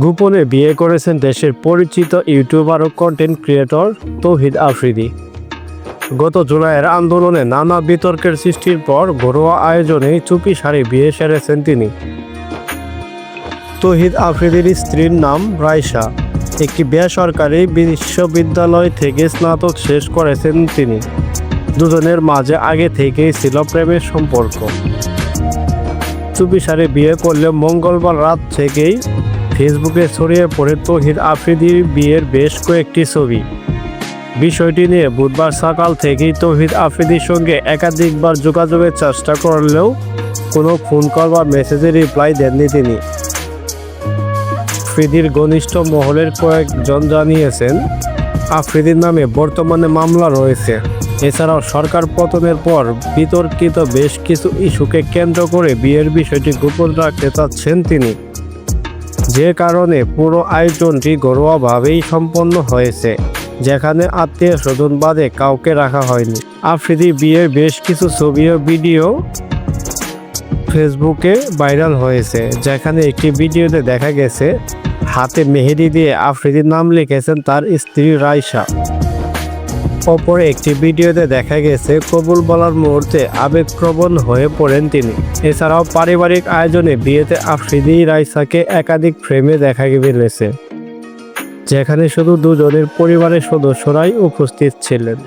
গোপনে বিয়ে করেছেন দেশের পরিচিত ইউটিউবার ও কন্টেন্ট ক্রিয়েটর তৌহিদ আফ্রিদি। গত জুলাইয়ের আন্দোলনে নানা বিতর্কের সৃষ্টির পর ঘরোয়া আয়োজনে চুপি সারে বিয়ে সেরেছেন তিনি। তৌহিদ আফ্রিদির স্ত্রীর নাম রাইসা। একটি বেসরকারি বিশ্ববিদ্যালয় থেকে স্নাতক শেষ করেছেন তিনি। দুজনের মাঝে আগে থেকেই ছিল প্রেমের সম্পর্ক। চুপিসারে বিয়ে করলে মঙ্গলবার রাত থেকেই ফেসবুকে ছড়িয়ে পড়ে তহিদ আফ্রিদির বিয়ের বেশ কয়েকটি ছবি। বিষয়টি নিয়ে বুধবার সকাল থেকেই তৌহিদ আফ্রিদির সঙ্গে একাধিকবার যোগাযোগের চেষ্টা করলেও কোনো ফোন কল বা মেসেজের রিপ্লাই দেননি তিনি। আফ্রিদির ঘনিষ্ঠ মহলের কয়েকজন জানিয়েছেন, আফ্রিদির নামে বর্তমানে মামলা রয়েছে। এছাড়াও সরকার পতনের পর বিতর্কিত বেশ কিছু ইস্যুকে কেন্দ্র করে বিয়ের বিষয়টি গোপন রাখতে চাচ্ছেন তিনি। যে কারণে পুরো আয়োজনটি ঘরোয়াভাবেই সম্পন্ন হয়েছে, যেখানে আত্মীয় স্বজন বাদে কাউকে রাখা হয়নি। আফ্রিদি বিয়ের বেশ কিছু ছবি ও ভিডিও ফেসবুকে ভাইরাল হয়েছে, যেখানে একটি ভিডিওতে দেখা গেছে, হাতে মেহেদি দিয়ে আফ্রিদির নাম লিখেছেন তার স্ত্রী রাইসা অপরে একটি ভিডিওতে দেখা গেছে, কবুল বলার মুহূর্তে আবেগপ্রবণ হয়ে পড়েন তিনি। এছাড়াও পারিবারিক আয়োজনে বিয়েতে আফ্রিদি রাইসাকে একাধিক ফ্রেমে দেখা গেছে যেখানে শুধু দুজনের পরিবারের সদস্যরাই উপস্থিত ছিলেন।